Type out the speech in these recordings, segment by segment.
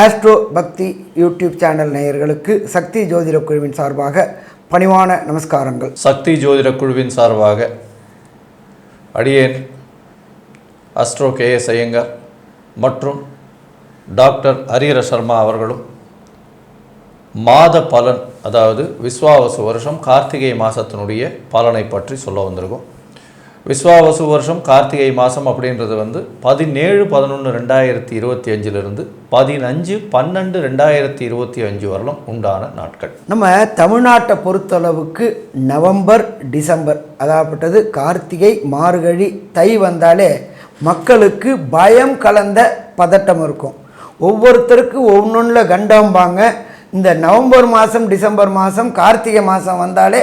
Astro பக்தி YouTube channel நேயர்களுக்கு சக்தி ஜோதிட குழுவின் சார்பாக பணிவான நமஸ்காரங்கள். சக்தி ஜோதிட குழுவின் சார்பாக அடியேன் அஸ்ட்ரோ கே எஸ் ஐயங்கர் மற்றும் டாக்டர் ஹரிஹர சர்மா அவர்களும் மாத பலன் அதாவது விஸ்வாவசு வருஷம் கார்த்திகை மாதத்தினுடைய பலனை பற்றி சொல்ல வந்திருக்கோம். விஸ்வாவசு வருஷம் கார்த்திகை மாதம் அப்படின்றது வந்து பதினேழு பதினொன்று ரெண்டாயிரத்தி இருபத்தி அஞ்சிலிருந்து பதினஞ்சு பன்னெண்டு ரெண்டாயிரத்தி இருபத்தி அஞ்சு வரலும் உண்டான நாட்கள். நம்ம தமிழ்நாட்டை பொறுத்தளவுக்கு நவம்பர் டிசம்பர் அதாகப்பட்டது கார்த்திகை மார்கழி தை வந்தாலே மக்களுக்கு பயம் கலந்த பதட்டம் இருக்கும். ஒவ்வொருத்தருக்கு ஒவ்வொன்றில் கண்டம்பாங்க இந்த நவம்பர் மாதம் டிசம்பர் மாதம் கார்த்திகை மாதம் வந்தாலே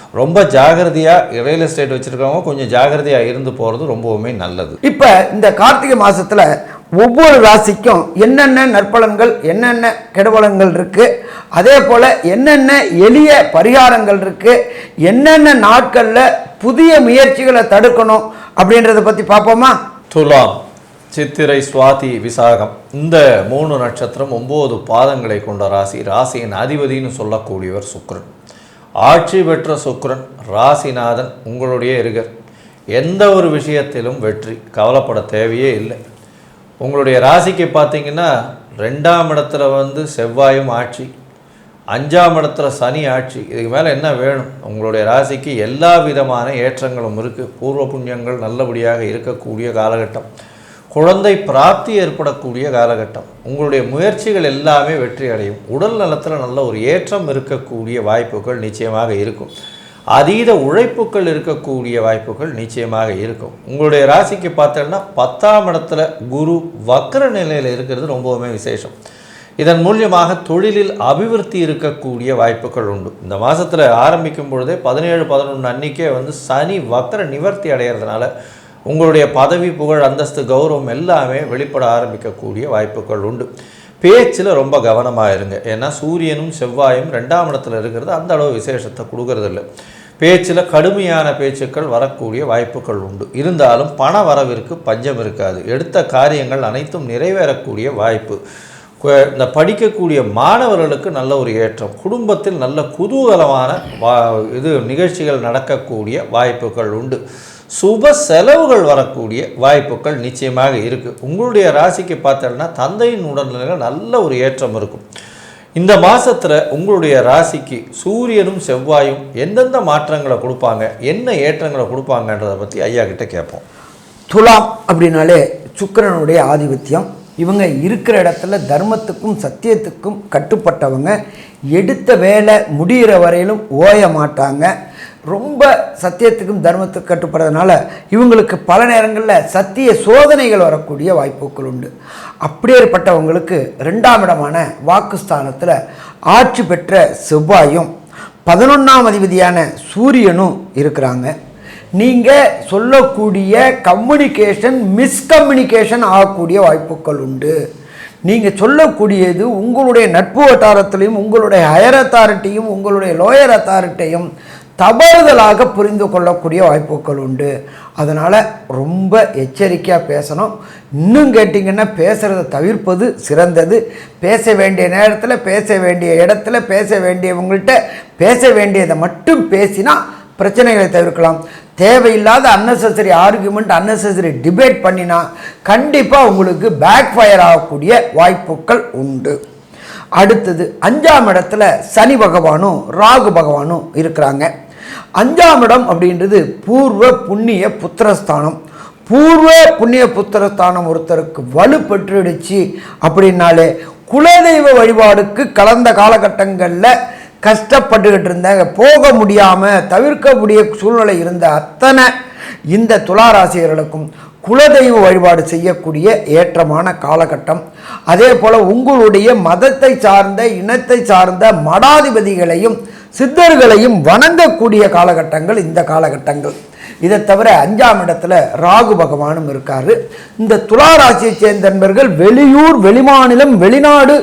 ரொம்ப ஜாகிரதையாக ரியல் எஸ்டேட் வச்சுருக்கவங்க கொஞ்சம் ஜாகிரதையாக இருந்து போகிறது ரொம்பவுமே நல்லது. இப்போ இந்த கார்த்திகை மாதத்தில் ஒவ்வொரு ராசிக்கும் என்னென்ன நற்பலன்கள் என்னென்ன கெடுபலன்கள் இருக்குது அதே போல் என்னென்ன எளிய பரிகாரங்கள் இருக்குது என்னென்ன நாட்களில் புதிய முயற்சிகளை தடுக்கணும் அப்படின்றத பற்றி பார்ப்போமா? துலாம் சித்திரை சுவாதி விசாகம். இந்த மூணு நட்சத்திரம் ஒம்பது பாதங்களை கொண்ட ராசி. ராசியின் அதிபதின்னு சொல்லக்கூடியவர் சுக்கிரன் ஆட்சி பெற்ற சுக்ரன் ராசிநாதன் உங்களுடைய இருகர். எந்த ஒரு விஷயத்திலும் வெற்றி கவலைப்பட தேவையே இல்லை. உங்களுடைய ராசிக்கு பார்த்தீங்கன்னா ரெண்டாம் இடத்துல வந்து செவ்வாயும் ஆட்சி அஞ்சாம் இடத்துல சனி ஆட்சி இதுக்கு மேலே என்ன வேணும்? உங்களுடைய ராசிக்கு எல்லா விதமான ஏற்றங்களும் இருக்குது பூர்வ புண்ணியங்கள் நல்லபடியாக இருக்கக்கூடிய காலகட்டம். குழந்தை பிராப்தி ஏற்படக்கூடிய காலகட்டம். உங்களுடைய முயற்சிகள் எல்லாமே வெற்றி அடையும். உடல் நலத்தில் நல்ல ஒரு ஏற்றம் இருக்கக்கூடிய வாய்ப்புகள் நிச்சயமாக இருக்கும். அதீத உழைப்புகள் இருக்கக்கூடிய வாய்ப்புகள் நிச்சயமாக இருக்கும். உங்களுடைய ராசிக்கு பார்த்தோன்னா பத்தாம் இடத்துல குரு வக்ர நிலையில் இருக்கிறது ரொம்பவுமே விசேஷம். இதன் மூலியமாக தொழிலில் அபிவிருத்தி இருக்கக்கூடிய வாய்ப்புகள் உண்டு. இந்த மாதத்தில் ஆரம்பிக்கும் பொழுதே பதினேழு பதினொன்று அன்னைக்கே வந்து சனி வக்ர நிவர்த்தி அடைகிறதுனால உங்களுடைய பதவி புகழ் அந்தஸ்து கௌரவம் எல்லாமே வெளிப்பட ஆரம்பிக்கக்கூடிய வாய்ப்புகள் உண்டு. பேச்சில் ரொம்ப கவனமாக இருங்க. ஏன்னா சூரியனும் செவ்வாயும் ரெண்டாம் இடத்துல இருக்கிறது அந்த அளவு விசேஷத்தை கொடுக்கறதில்ல. பேச்சில் கடுமையான பேச்சுக்கள் வரக்கூடிய வாய்ப்புகள் உண்டு. இருந்தாலும் பண வரவிற்கு பஞ்சம் இருக்காது. எடுத்த காரியங்கள் அனைத்தும் நிறைவேறக்கூடிய வாய்ப்பு. இந்த படிக்கக்கூடிய மாணவர்களுக்கு நல்ல ஒரு ஏற்றம். குடும்பத்தில் நல்ல குதூகலமான வா இது நிகழ்ச்சிகள் நடக்கக்கூடிய வாய்ப்புகள் உண்டு. சுப செலவுகள் வரக்கூடிய வாய்ப்புகள் நிச்சயமாக இருக்குது உங்களுடைய ராசிக்கு பார்த்தோம்னா தந்தையின் உடல்நிலையில் நல்ல ஒரு ஏற்றம் இருக்கும். இந்த மாதத்தில் உங்களுடைய ராசிக்கு சூரியனும் செவ்வாயும் எந்தெந்த மாற்றங்களை கொடுப்பாங்க என்ன ஏற்றங்களை கொடுப்பாங்கன்றதை பற்றி ஐயா கிட்ட கேட்போம். துலாம் அப்படின்னாலே சுக்கிரனுடைய ஆதிபத்தியம். இவங்க இருக்கிற இடத்துல தர்மத்துக்கும் சத்தியத்துக்கும் கட்டுப்பட்டவங்க. எடுத்த வேலை முடிகிற வரையிலும் ஓய மாட்டாங்க. ரொம்ப சத்தியத்துக்கும் தர்மத்துக்கு கட்டுப்படுறதுனால இவங்களுக்கு பல நேரங்களில் சத்திய சோதனைகள் வரக்கூடிய வாய்ப்புகள் உண்டு. அப்படியேற்பட்டவங்களுக்கு ரெண்டாம் இடமான வாக்குஸ்தானத்தில் ஆட்சி பெற்ற செவ்வாயும் பதினொன்றாம் அதிபதியான சூரியனும் இருக்கிறாங்க. நீங்கள் சொல்லக்கூடிய கம்யூனிகேஷன் மிஸ்கம்யூனிகேஷன் ஆகக்கூடிய வாய்ப்புகள் உண்டு. நீங்கள் சொல்லக்கூடியது உங்களுடைய நட்பு வட்டாரத்திலையும் உங்களுடைய ஹையர் அத்தாரிட்டியும் உங்களுடைய லோயர் அத்தாரிட்டியும் தவறுதலாக புரிந்து கொள்ளக்கூடிய வாய்ப்புகள் உண்டு. அதனால் ரொம்ப எச்சரிக்கையாக பேசணும். இன்னும் கேட்டிங்கன்னா பேசுகிறத தவிர்ப்பது சிறந்தது. பேச வேண்டிய நேரத்தில் பேச வேண்டிய இடத்துல பேச வேண்டியவங்கள்ட்ட பேச வேண்டியதை மட்டும் பேசினா பிரச்சனைகளை தவிர்க்கலாம். தேவையில்லாத அன்னெசரி ஆர்குமெண்ட் அன்னெசரி டிபேட் பண்ணினா கண்டிப்பாக உங்களுக்கு பேக் ஃபயர் ஆகக்கூடிய வாய்ப்புகள் உண்டு. அடுத்தது அஞ்சாம் இடத்துல சனி பகவானும் ராகு பகவானும் இருக்கிறாங்க. அஞ்சாம் இடம் அப்படின்றது பூர்வ புண்ணிய புத்திரஸ்தானம். பூர்வ புண்ணிய புத்திரஸ்தானம் ஒருத்தருக்கு வலுப்பெற்றுடுச்சு அப்படின்னாலே குலதெய்வ வழிபாடுக்கு கலந்த காலகட்டங்களில் கஷ்டப்பட்டுக்கிட்டு இருந்தாங்க. போக முடியாமல் தவிர்க்க முடிய சூழ்நிலை இருந்த அத்தனை இந்த துளாராசிரியர்களுக்கும் குலதெய்வ வழிபாடு செய்யக்கூடிய ஏற்றமான காலகட்டம். அதே போல் உங்களுடைய மதத்தை சார்ந்த இனத்தை சார்ந்த மடாதிபதிகளையும் சித்தர்களையும் வணங்கக்கூடிய காலகட்டங்கள் இந்த காலகட்டங்கள். இதை தவிர அஞ்சாம் இடத்துல ராகு பகவானும் இருக்காரு. இந்த துளாராசியை சேர்ந்த நண்பர்கள் வெளியூர் வெளிமாநிலம் வெளிநாடு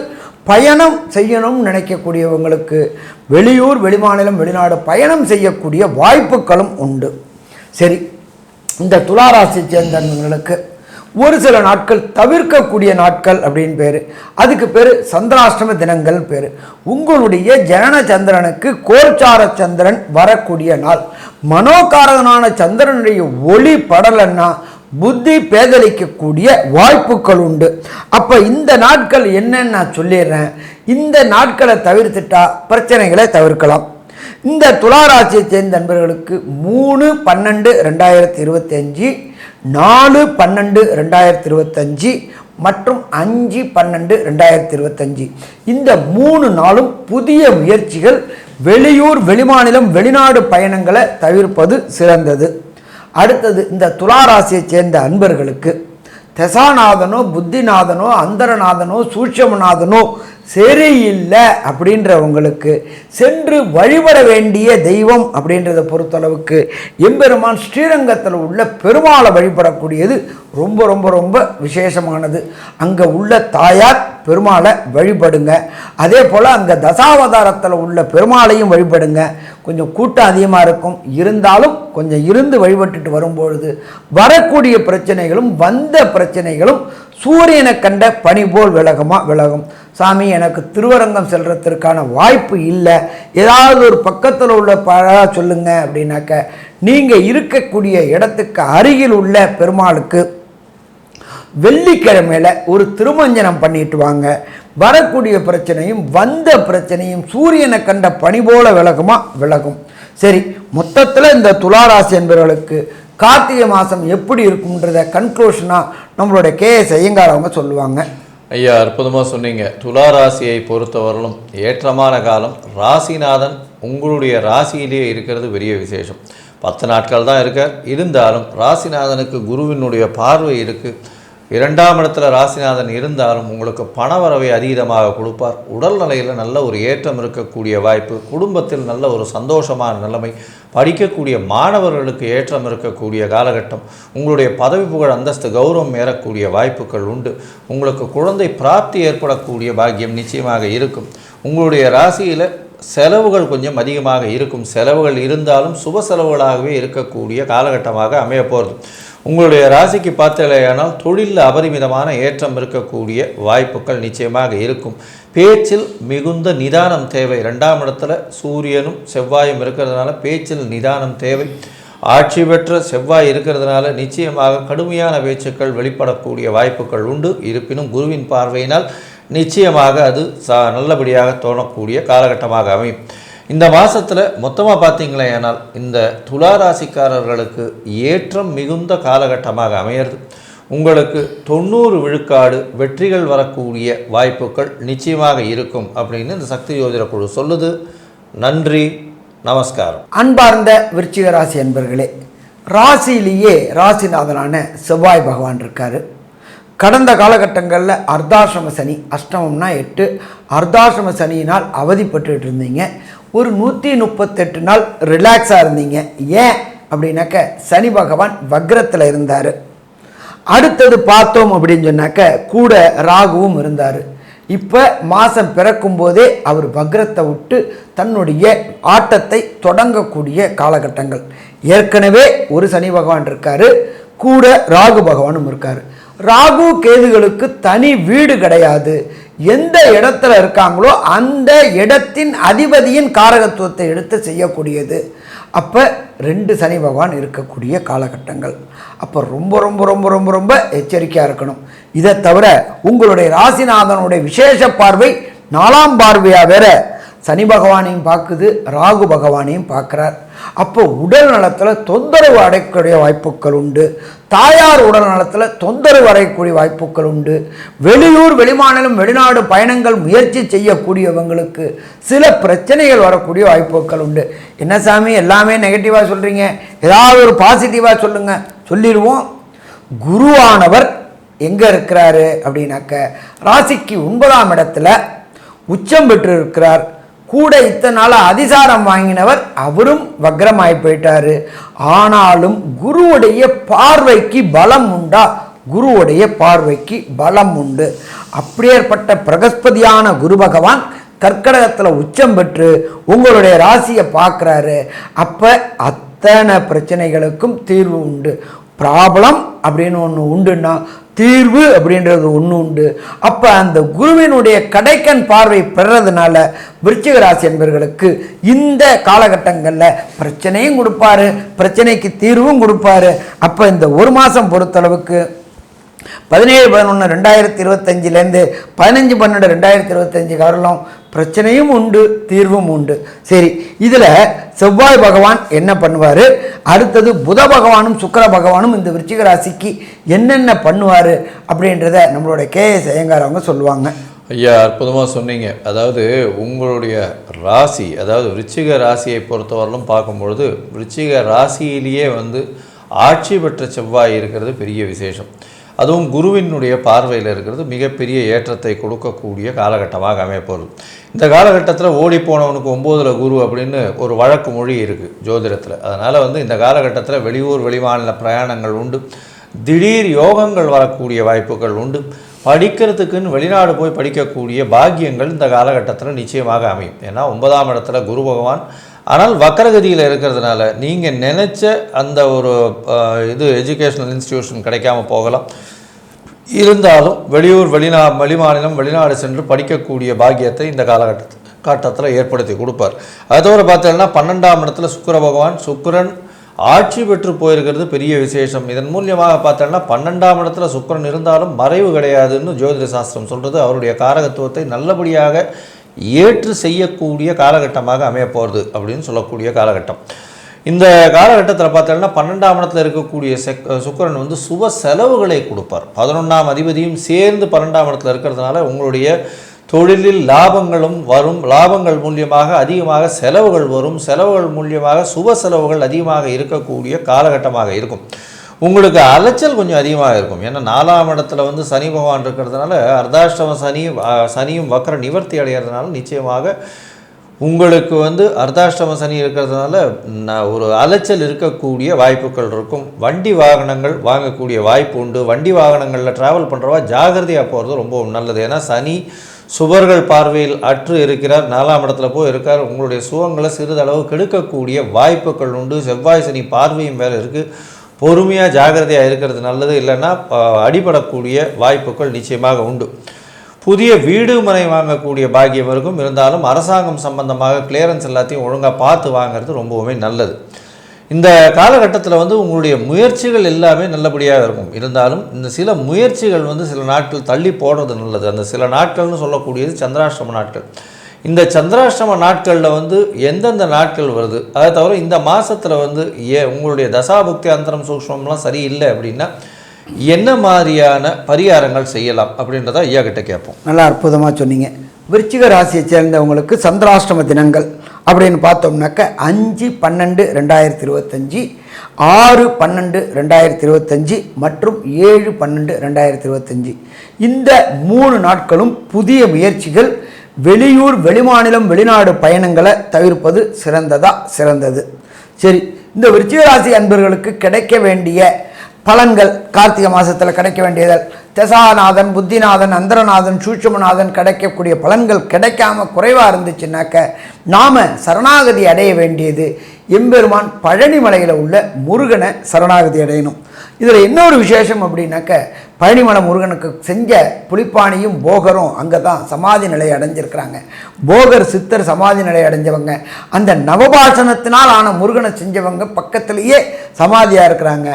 பயணம் செய்யணும்னு நினைக்கக்கூடியவங்களுக்கு வெளியூர் வெளிமாநிலம் வெளிநாடு பயணம் செய்யக்கூடிய வாய்ப்புகளும் உண்டு. சரி இந்த துளாராசியை சேர்ந்தவங்களுக்கு ஒரு சில நாட்கள் தவிர்க்கக்கூடிய நாட்கள் அப்படின்னு பேர். அதுக்கு பேர் சந்திராஷ்டம தினங்கள் பேர். உங்களுடைய ஜனன சந்திரனுக்கு கோல்சார சந்திரன் வரக்கூடிய நாள். மனோகாரகனான சந்திரனுடைய ஒளி படலைன்னா புத்தி பேதலிக்கக்கூடிய வாய்ப்புகள் உண்டு. அப்போ இந்த நாட்கள் என்னன்னு நான் சொல்லிடுறேன். இந்த நாட்களை தவிர்த்துட்டா பிரச்சனைகளை தவிர்க்கலாம். இந்த துளாராசியை சேர்ந்த நண்பர்களுக்கு மூணு பன்னெண்டு ரெண்டாயிரத்தி இருபத்தஞ்சி நாலு பன்னெண்டு ரெண்டாயிரத்தி இருபத்தஞ்சி மற்றும் அஞ்சு பன்னெண்டு ரெண்டாயிரத்தி இருபத்தஞ்சி இந்த மூணு நாளும் புதிய முயற்சிகள் வெளியூர் வெளிமாநிலம் வெளிநாடு பயணங்களை தவிர்ப்பது சிறந்தது. அடுத்தது இந்த துளாராசியை சேர்ந்த அன்பர்களுக்கு தசாநாதனோ புத்திநாதனோ அந்தரநாதனோ சூட்சமநாதனோ சரியில்லை அப்படின்றவங்களுக்கு சென்று வழிபட வேண்டிய தெய்வம் அப்படின்றத பொறுத்தளவுக்கு எம்பெருமான் ஸ்ரீரங்கத்தில் உள்ள பெருமாளை வழிபடக்கூடியது ரொம்ப ரொம்ப ரொம்ப விசேஷமானது. அங்கே உள்ள தாயார் பெருமாளை வழிபடுங்க. அதே போல் அங்கே தசாவதாரத்தில் உள்ள பெருமாளையும் வழிபடுங்க. கொஞ்சம் கூட்டம் அதிகமாக இருக்கும். இருந்தாலும் கொஞ்சம் இருந்து வழிபட்டுட்டு வரும்பொழுது வரக்கூடிய பிரச்சனைகளும் வந்த பிரச்சனைகளும் சூரியனை கண்ட பனி போல் விலகமாக விலகும். சாமி எனக்கு திருவரங்கம் செல்றதற்கான வாய்ப்பு இல்லை. ஏதாவது ஒரு பக்கத்தில் உள்ள பழ சொல்லுங்க அப்படின்னாக்க நீங்கள் இருக்கக்கூடிய இடத்துக்கு அருகில் உள்ள பெருமாளுக்கு வெள்ளிக்கிழமையில் ஒரு திருமஞ்சனம் பண்ணிட்டு வாங்க. வரக்கூடிய பிரச்சனையும் வந்த பிரச்சனையும் சூரியனை கண்ட பணி போல விலகுமா? விலகும். சரி மொத்தத்தில் இந்த துளாராசி என்பவர்களுக்கு கார்த்திகை மாதம் எப்படி இருக்கும்ன்றத கன்க்ளூஷனாக நம்மளுடைய கே எஸ் ஐயங்கார் அவங்க சொல்லுவாங்க. ஐயா அற்புதமாக சொன்னீங்க. துலா ராசியை பொறுத்தவரையிலும் ஏற்றமான காலம். ராசிநாதன் உங்களுடைய ராசியிலேயே இருக்கிறது பெரிய விசேஷம். பத்து நாட்கள் தான் இருக்க இருந்தாலும் ராசிநாதனுக்கு குருவினுடைய பார்வை இருக்குது இரண்டாம் இடத்துல ராசிநாதன் இருந்தாலும் உங்களுக்கு பணவரவை அதீதமாக கொடுப்பார். உடல் நிலையில் நல்ல ஒரு ஏற்றம் இருக்கக்கூடிய வாய்ப்பு குடும்பத்தில் நல்ல ஒரு சந்தோஷமான நிலைமை படிக்கக்கூடிய மாணவர்களுக்கு ஏற்றம் இருக்கக்கூடிய காலகட்டம் உங்களுடைய பதவி புகழ் அந்தஸ்து கௌரவம் ஏறக்கூடிய வாய்ப்புகள் உண்டு. உங்களுக்கு குழந்தை பிராப்தி ஏற்படக்கூடிய பாக்கியம் நிச்சயமாக இருக்கும். உங்களுடைய ராசியில் செலவுகள் கொஞ்சம் அதிகமாக இருக்கும். செலவுகள் இருந்தாலும் சுப செலவுகளாகவே இருக்கக்கூடிய காலகட்டமாக அமையப்போகிறது உங்களுடைய ராசிக்கு பார்த்தலையானால் தொழிலில் அபரிமிதமான ஏற்றம் இருக்கக்கூடிய வாய்ப்புகள் நிச்சயமாக இருக்கும். பேச்சில் மிகுந்த நிதானம் தேவை. ரெண்டாம் இடத்துல சூரியனும் செவ்வாயும் இருக்கிறதுனால பேச்சில் நிதானம் தேவை. ஆட்சி பெற்ற செவ்வாய் இருக்கிறதுனால நிச்சயமாக கடுமையான பேச்சுக்கள் வெளிப்படக்கூடிய வாய்ப்புகள் உண்டு. இருப்பினும் குருவின் பார்வையினால் நிச்சயமாக அது சா நல்லபடியாக தோணக்கூடிய காலகட்டமாக அமையும். இந்த மாதத்தில் மொத்தமாக பார்த்தீங்களேனால் இந்த துலா ராசிக்காரர்களுக்கு ஏற்றம் மிகுந்த காலகட்டமாக அமையிறது. உங்களுக்கு தொண்ணூறு விழுக்காடு வெற்றிகள் வரக்கூடிய வாய்ப்புகள் நிச்சயமாக இருக்கும் அப்படின்னு இந்த சக்தி யோஜன குழு சொல்லுது. நன்றி நமஸ்காரம். அன்பார்ந்த விருச்சிக ராசி என்பர்களே ராசியிலேயே ராசிநாதனான செவ்வாய் பகவான் இருக்கார். கடந்த காலகட்டங்களில் அர்த்தாசிரம சனி அஷ்டமம்னா எட்டு அர்த்தாசிரம சனியினால் அவதிப்பட்டு இருந்தீங்க. ஒரு நூற்றி முப்பத்தெட்டு நாள் ரிலாக்ஸாக இருந்தீங்க. ஏன்? அப்படின்னாக்க சனி பகவான் வக்ரத்தில் இருந்தார். அடுத்தது பார்த்தோம் அப்படின்னு சொன்னாக்க கூட ராகுவும் இருந்தார். இப்போ மாதம் பிறக்கும் போதே அவர் வக்ரத்தை விட்டு தன்னுடைய ஆட்டத்தை தொடங்கக்கூடிய காலகட்டங்கள். ஏற்கனவே ஒரு சனி பகவான் இருக்கார் கூட ராகு பகவானும் இருக்கார். ராகு கேதுகளுக்கு தனி வீடு கிடையாது. எந்த இடத்துல இருக்காங்களோ அந்த இடத்தின் அதிபதியின் காரகத்துவத்தை எடுத்து செய்யக்கூடியது. அப்போ ரெண்டு சனி பகவான் இருக்கக்கூடிய காலகட்டங்கள். அப்போ ரொம்ப ரொம்ப ரொம்ப ரொம்ப ரொம்ப எச்சரிக்கையாக இருக்கணும். இதை தவிர உங்களுடைய ராசிநாதனுடைய விசேஷ பார்வை நாலாம் பார்வையாக வேற. சனி பகவானையும் பார்க்குது ராகு பகவானையும் பார்க்குறார். அப்போ உடல் நலத்தில் தொந்தரவு அடையக்கூடிய வாய்ப்புகள் உண்டு. தாயார் உடல் நலத்தில் தொந்தரவு அடையக்கூடிய வாய்ப்புகள் உண்டு. வெளியூர் வெளிமாநிலம் வெளிநாடு பயணங்கள் முயற்சி செய்யக்கூடியவங்களுக்கு சில பிரச்சனைகள் வரக்கூடிய வாய்ப்புகள் உண்டு. என்ன சாமி எல்லாமே நெகட்டிவாக சொல்கிறீங்க ஏதாவது ஒரு பாசிட்டிவாக சொல்லுங்கள் சொல்லிடுவோம். குருவானவர் எங்கே இருக்கிறாரு அப்படின்னாக்க ராசிக்கு ஒன்பதாம் இடத்துல உச்சம் பெற்று இருக்கிறார் கூட இத்தனை நாளாக அதிசாரம் வாங்கினவர் அவரும் வக்ரமாய் போயிட்டாரு. ஆனாலும் குருவுடைய பார்வைக்கு பலம் உண்டா? குருவுடைய பார்வைக்கு பலம் உண்டு. அப்படியேற்பட்ட பிரகஸ்பதியான குரு பகவான் கர்க்கடகத்தில் உச்சம் பெற்று உங்களுடைய ராசியை பார்க்குறாரு. அப்போ அத்தனை பிரச்சனைகளுக்கும் தீர்வு உண்டு. ப்ராப்ளம் அப்படின்னு ஒன்று உண்டுன்னா தீர்வு அப்படின்றது ஒன்று உண்டு. அப்போ அந்த குருவினுடைய கடைக்கண் பார்வை பெறதுனால விருச்சிக ராசி என்பவர்களுக்கு இந்த காலகட்டங்களில் பிரச்சனையும் கொடுப்பாரு பிரச்சனைக்கு தீர்வும் கொடுப்பாரு. அப்போ இந்த ஒரு மாதம் பொறுத்தளவுக்கு பதினேழு பதினொன்று ரெண்டாயிரத்தி இருபத்தஞ்சிலேருந்து பதினஞ்சு பன்னெண்டு ரெண்டாயிரத்தி இருபத்தஞ்சி வரலாம். பிரச்சனையும் உண்டு தீர்வும் உண்டு. சரி இதில் செவ்வாய் பகவான் என்ன பண்ணுவார்? அடுத்தது புத பகவானும் சுக்கிர பகவானும் இந்த விருச்சிக ராசிக்கு என்னென்ன பண்ணுவார் அப்படின்றத நம்மளோட கே எஸ் ஐயங்கார் அவங்க சொல்லுவாங்க. ஐயா அற்புதமாக சொன்னீங்க. அதாவது உங்களுடைய ராசி அதாவது விருச்சிக ராசியை பொறுத்தவரையிலும் பார்க்கும்பொழுது விருச்சிக ராசியிலேயே வந்து ஆட்சி பெற்ற செவ்வாய் இருக்கிறது பெரிய விசேஷம். அதுவும் குருவினுடைய பார்வையில் இருக்கிறது மிகப்பெரிய ஏற்றத்தை கொடுக்கக்கூடிய காலகட்டமாக அமையப்போகுது இந்த காலகட்டத்தில் ஓடி போனவனுக்கு ஒம்போதில் குரு அப்படின்னு ஒரு வழக்கு மொழி இருக்குது ஜோதிடத்தில். அதனால் வந்து இந்த காலகட்டத்தில் வெளியூர் வெளிமாநில பிரயாணங்கள் உண்டு. திடீர் யோகங்கள் வரக்கூடிய வாய்ப்புகள் உண்டு. படிக்கிறதுக்குன்னு வெளிநாடு போய் படிக்கக்கூடிய பாக்கியங்கள் இந்த காலகட்டத்தில் நிச்சயமாக அமையும். ஏன்னா ஒன்பதாம் இடத்துல குரு பகவான் ஆனால் வக்கரகதியில் இருக்கிறதுனால நீங்கள் நினச்ச அந்த ஒரு இது எஜுகேஷனல் இன்ஸ்டிடியூஷன் கிடைக்காம போகலாம். இருந்தாலும் வெளியூர் வெளிநா வெளிமாநிலம் வெளிநாடு சென்று படிக்கக்கூடிய பாக்கியத்தை இந்த காலகட்டத்தில் காட்டத்தில் ஏற்படுத்தி கொடுப்பார். அது தவிர பார்த்தீங்கன்னா பன்னெண்டாம் இடத்துல சுக்கர பகவான் சுக்கரன் ஆட்சி பெற்று போயிருக்கிறது பெரிய விசேஷம். இதன் மூலியமாக பார்த்தோம்னா பன்னெண்டாம் இடத்துல சுக்கரன் இருந்தாலும் மறைவு கிடையாதுன்னு ஜோதிட சாஸ்திரம் சொல்கிறது அவருடைய காரகத்துவத்தை நல்லபடியாக ஏற்று செய்யக்கூடிய காலகட்டமாக அமையப்போகிறது அப்படின்னு சொல்லக்கூடிய காலகட்டம். இந்த காலகட்டத்தில் பார்த்தோம்னா பன்னெண்டாம் இடத்துல இருக்கக்கூடிய செக் சுக்கிரன் வந்து சுப செலவுகளை கொடுப்பார். பதினொன்றாம் அதிபதியும் சேர்ந்து பன்னெண்டாம் இடத்துல இருக்கிறதுனால உங்களுடைய தொழிலில் லாபங்களும் வரும். லாபங்கள் மூலியமாக அதிகமாக செலவுகள் வரும். செலவுகள் மூலியமாக சுப செலவுகள் அதிகமாக இருக்கக்கூடிய காலகட்டமாக இருக்கும். உங்களுக்கு அலைச்சல் கொஞ்சம் அதிகமாக இருக்கும். ஏன்னா நாலாம் இடத்துல வந்து சனி பகவான் இருக்கிறதுனால அர்த்தாஷ்டம சனி சனியும் வக்கர நிவர்த்தி அடைகிறதுனால நிச்சயமாக உங்களுக்கு வந்து அர்த்தாஷ்டம சனி இருக்கிறதுனால நான் ஒரு அலைச்சல் இருக்கக்கூடிய வாய்ப்புகள் இருக்கும். வண்டி வாகனங்கள் வாங்கக்கூடிய வாய்ப்பு உண்டு. வண்டி வாகனங்களில் ட்ராவல் பண்ணுறவா ஜாகிரதையாக போகிறது ரொம்ப நல்லது. ஏன்னா சனி சுவர்கள் பார்வையில் அற்று இருக்கிறார். நாலாம் இடத்துல போய் இருக்கார். உங்களுடைய சுகங்களை சிறிதளவு கெடுக்கக்கூடிய வாய்ப்புகள் உண்டு. செவ்வாய் சனி பார்வையும் வேறு இருக்குது பொறுமையாக ஜாகிரதையாக இருக்கிறது நல்லது. இல்லைன்னா அடிபடக்கூடிய வாய்ப்புகள் நிச்சயமாக உண்டு. புதிய வீடு மனை வாங்கக்கூடிய பாக்கியம் இருக்கும். இருந்தாலும் அரசாங்கம் சம்பந்தமாக கிளியரன்ஸ் எல்லாத்தையும் ஒழுங்காக பார்த்து வாங்குறது ரொம்பவுமே நல்லது. இந்த காலகட்டத்தில் வந்து உங்களுடைய முயற்சிகள் எல்லாமே நல்லபடியாக இருக்கும். இருந்தாலும் இந்த சில முயற்சிகள் வந்து சில நாட்கள் தள்ளி போடுறது நல்லது. அந்த சில நாட்கள்னு சொல்லக்கூடியது சந்திராஷ்டம நாட்கள். இந்த சந்திராஷ்டம நாட்களில் வந்து எந்தெந்த நாட்கள் வருது? அதை தவிர இந்த மாதத்தில் வந்து ஏ உங்களுடைய தசாபுக்தி அந்தரம் சூக்ஷ்மம்லாம் சரியில்லை அப்படின்னா என்ன மாதிரியான பரிகாரங்கள் செய்யலாம் அப்படின்றத ஐயா கிட்ட கேட்போம். நல்லா அற்புதமாக சொன்னீங்க. விருச்சிக ராசியை சேர்ந்தவங்களுக்கு சந்திராஷ்டம தினங்கள் அப்படின்னு பார்த்தோம்னாக்க அஞ்சு பன்னெண்டு ரெண்டாயிரத்தி இருபத்தஞ்சி ஆறு பன்னெண்டு ரெண்டாயிரத்தி இருபத்தஞ்சி மற்றும் ஏழு பன்னெண்டு ரெண்டாயிரத்தி இருபத்தஞ்சி. இந்த மூணு நாட்களும் புதிய முயற்சிகள் வெளியூர் வெளிமாநிலம் வெளிநாடு பயணங்களை தவிர்ப்பது சிறந்ததா? சிறந்தது. சரி இந்த விருச்சிகராசி அன்பர்களுக்கு கிடைக்க வேண்டிய பலன்கள் கார்த்திகை மாதத்தில் கிடைக்க வேண்டியதால் தசாநாதன் புத்திநாதன் அந்தரநாதன் சூட்சமநாதன் கிடைக்கக்கூடிய பலன்கள் கிடைக்காம குறைவாக இருந்துச்சுன்னாக்க நாம் சரணாகதி அடைய வேண்டியது எம்பெருமான் பழனிமலையில் உள்ள முருகனை சரணாகதி அடையணும். இதில் இன்னொரு விசேஷம் அப்படின்னாக்க பழனிமலை முருகனுக்கு செஞ்ச புலிப்பாணியும் போகரும் அங்கே தான் சமாதி நிலை அடைஞ்சிருக்கிறாங்க. போகர் சித்தர் சமாதி நிலை அடைஞ்சவங்க. அந்த நவபாசனத்தினால் ஆன முருகனை செஞ்சவங்க பக்கத்திலேயே சமாதியாக இருக்கிறாங்க.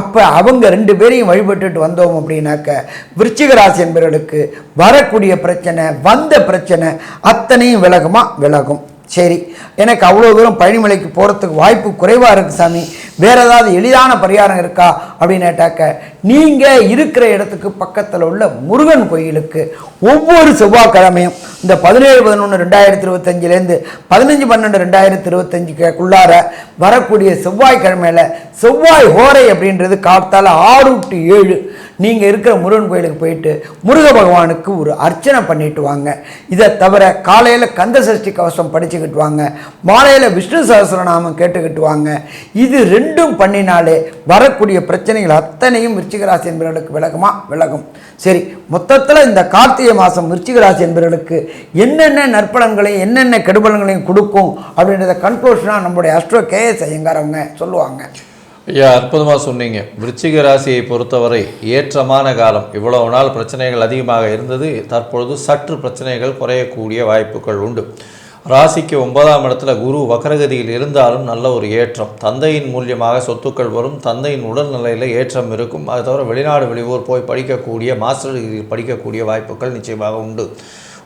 அப்போ அவங்க ரெண்டு பேரையும் வழிபட்டுட்டு வந்தோம் அப்படின்னாக்க விருச்சிக ராசி என்பவர்களுக்கு வரக்கூடிய பிரச்சனை வந்த பிரச்சனை அத்தனையும் விலகுமா? விலகும். சரி. எனக்கு அவ்வளோ தூரம் பழனிமலைக்கு போகிறதுக்கு வாய்ப்பு குறைவாக இருக்குது சாமி. வேறு ஏதாவது எளிதான பரிகாரம் இருக்கா அப்படின்னு கேட்டாக்க நீங்கள் இருக்கிற இடத்துக்கு பக்கத்தில் உள்ள முருகன் கோயிலுக்கு ஒவ்வொரு செவ்வாய்க்கிழமையும் இந்த பதினேழு பதினொன்று ரெண்டாயிரத்தி இருபத்தஞ்சிலேருந்து பதினஞ்சு பன்னெண்டு ரெண்டாயிரத்தி இருபத்தஞ்சுக்குள்ளார வரக்கூடிய செவ்வாய்க்கிழமையில் செவ்வாய் ஹோரை அப்படின்றது காத்தால் ஆறு டு ஏழு நீங்கள் இருக்கிற முருகன் கோயிலுக்கு போயிட்டு முருக பகவானுக்கு ஒரு அர்ச்சனை பண்ணிட்டு வாங்க. இதை தவிர காலையில் கந்த சஷ்டி கவசம் படிச்சுக்கிட்டு வாங்க. மாலையில் விஷ்ணு சகஸ்ரநாமம் கேட்டுக்கிட்டு வாங்க. இது ரெண்டு ரெண்டும் பண்ணினாலே வரக்கூடிய பிரச்சனைகள் அத்தனையும் விருச்சிகராசி என்பவர்களுக்கு விலகுமா? விலகும். சரி மொத்தத்தில் இந்த கார்த்திகை மாதம் விருச்சிகராசி என்பவர்களுக்கு என்னென்ன நற்பலன்களையும் என்னென்ன கெடுபலன்களையும் கொடுக்கும் அப்படின்றத கன்க்ளூஷனாக நம்முடைய அஸ்ட்ரோ கேஎஸ் ஐயங்கார் அவங்க சொல்லுவாங்க. ஐயா அற்புதமாக சொன்னீங்க. விருச்சிக ராசியை பொறுத்தவரை ஏற்றமான காலம். இவ்வளவு நாள் பிரச்சனைகள் அதிகமாக இருந்தது. தற்பொழுது சற்று பிரச்சனைகள் குறையக்கூடிய வாய்ப்புகள் உண்டு. ராசிக்கு ஒன்பதாம் இடத்துல குரு வக்கரகதியில் இருந்தாலும் நல்ல ஒரு ஏற்றம். தந்தையின் மூலியமாக சொத்துக்கள் வரும் தந்தையின் உடல்நிலையில் ஏற்றம் இருக்கும். அது தவிர வெளிநாடு வெளியூர் போய் படிக்கக்கூடிய மாஸ்டர் டிகிரி படிக்கக்கூடிய வாய்ப்புகள் நிச்சயமாக உண்டு.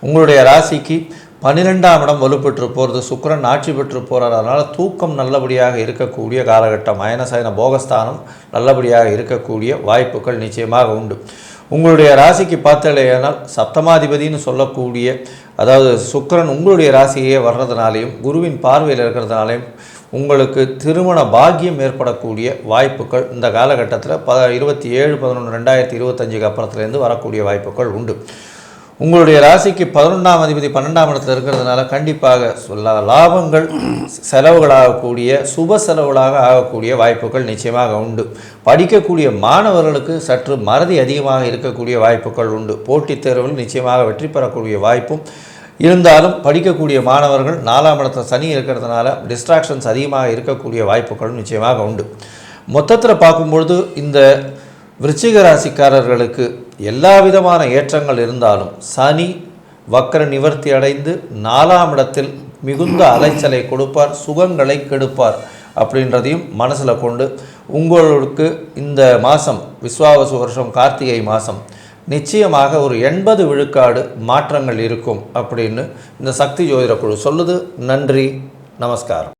உங்களுடைய ராசிக்கு பன்னிரெண்டாம் இடம் வலுப்பெற்று போகிறது சுக்கிரன் ஆட்சி பெற்று போகிறார் அதனால் தூக்கம் நல்லபடியாக இருக்கக்கூடிய காலகட்டம். அயனசயன போகஸ்தானம் நல்லபடியாக இருக்கக்கூடிய வாய்ப்புகள் நிச்சயமாக உண்டு. உங்களுடைய ராசிக்கு பார்த்தாலேயானால் சப்தமாதிபதினு சொல்லக்கூடிய அதாவது சுக்கிரன் உங்களுடைய ராசியே வர்றதுனாலையும் குருவின் பார்வையில் இருக்கிறதுனாலையும் உங்களுக்கு திருமண பாக்கியம் ஏற்படக்கூடிய வாய்ப்புகள் இந்த காலகட்டத்தில் ப இருபத்தி ஏழு பதினொன்று ரெண்டாயிரத்தி இருபத்தஞ்சுக்கு அப்புறத்துலேருந்து வரக்கூடிய வாய்ப்புகள் உண்டு. உங்களுடைய ராசிக்கு பதினொன்றாம் அதிபதி பன்னெண்டாம் இடத்துல இருக்கிறதுனால கண்டிப்பாக சொல்ல லாபங்கள் செலவுகளாகக்கூடிய சுப செலவுகளாக ஆகக்கூடிய வாய்ப்புகள் நிச்சயமாக உண்டு. படிக்கக்கூடிய மாணவர்களுக்கு சற்று மறதி அதிகமாக இருக்கக்கூடிய வாய்ப்புகள் உண்டு. போட்டித் தேர்வில் நிச்சயமாக வெற்றி பெறக்கூடிய வாய்ப்பும் இருந்தாலும் படிக்கக்கூடிய மாணவர்கள் நாலாம் இடத்துல சனி இருக்கிறதுனால டிஸ்ட்ராக்ஷன்ஸ் அதிகமாக இருக்கக்கூடிய வாய்ப்புகளும் நிச்சயமாக உண்டு. மொத்தத்தில் பார்க்கும்பொழுது இந்த விருச்சிக ராசிக்காரர்களுக்கு எல்லா விதமான ஏற்றங்கள் இருந்தாலும் சனி வக்கர நிவர்த்தி அடைந்து நாலாம் இடத்தில் மிகுந்த அலைச்சலை கொடுப்பார் சுகங்களை கெடுப்பார் அப்படின்றதையும் மனசில் கொண்டு உங்களுக்கு இந்த மாதம் விஸ்வாவசு வருஷம் கார்த்திகை மாதம் நிச்சயமாக ஒரு எண்பது விழுக்காடு மாற்றங்கள் இருக்கும் அப்படின்னு இந்த சக்தி ஜோதிட குழு சொல்லுது. நன்றி நமஸ்காரம்.